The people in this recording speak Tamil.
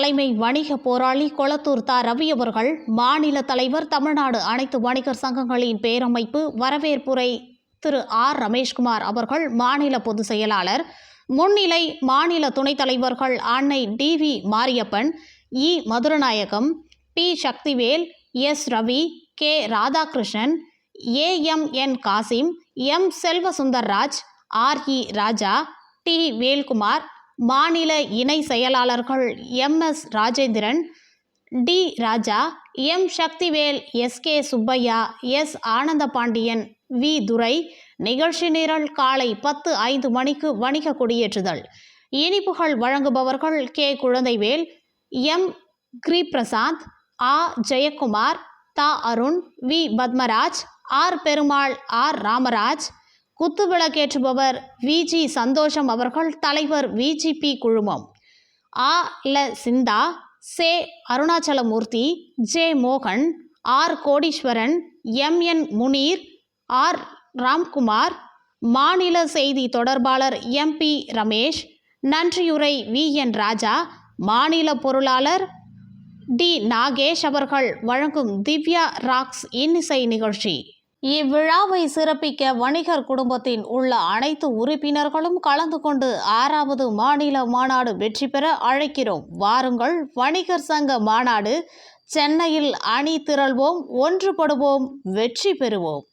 தலைமை வணிக போராளி கொளத்தூர் த. ரவி அவர்கள் மாநில தலைவர் தமிழ்நாடு அனைத்து வணிகர் சங்கங்களின் பேரமைப்பு வரவேற்புரை திரு. ஆர். ரமேஷ்குமார் அவர்கள் மாநில பொதுச் செயலாளர். முன்னிலை மாநில துணைத் தலைவர்கள் அன்னை T. V. Mariappan E. Mathuranayagam P. Sakthivel S. Ravi K. Radhakrishnan AMN Kasim M. Selvasundarraj R. E. Raja T. Velkumar மாநில இணை செயலாளர்கள் M S Rajendran T Raja M Sakthivel S K Subbaiah S Anandapandian V Durai. நிகழ்ச்சி நிரல் காலை பத்து ஐந்து மணிக்கு வணிக கொடியேற்றுதல். இனிப்புகள் வழங்குபவர்கள் கே குழந்தைவேல் எம் கிரி பிரசாந்த் ஆ ஜெயக்குமார் தா Arun V Padmaraj R Perumal R Ramraj குத்துவிளக்கேற்றுபவர் Viji சந்தோஷம் அவர்கள் தலைவர் விஜிபி குழுமம். ஆ. ல. சிந்தா சே. அருணாச்சலமூர்த்தி ஜே. மோகன் R. Kodeeswaran M. N. Muneer R. Ramkumar மாநில செய்தி தொடர்பாளர் எம்பி ரமேஷ் நன்றியுரை வி. என். ராஜா மாநில பொருளாளர் டி. நாகேஷ் அவர்கள் வழங்கும் திவ்யா ராக்ஸ் இன்னிசை நிகழ்ச்சி. இவ்விழாவை சிறப்பிக்க வணிகர் குடும்பத்தின் உள்ள அனைத்து உறுப்பினர்களும் கலந்து கொண்டு ஆறாவது மாநில மாநாடு வெற்றி பெற அழைக்கிறோம். வாருங்கள் வணிகர் சங்க மாநாடு சென்னையில் அணி திரள்வோம் ஒன்றுபடுவோம் வெற்றி பெறுவோம்.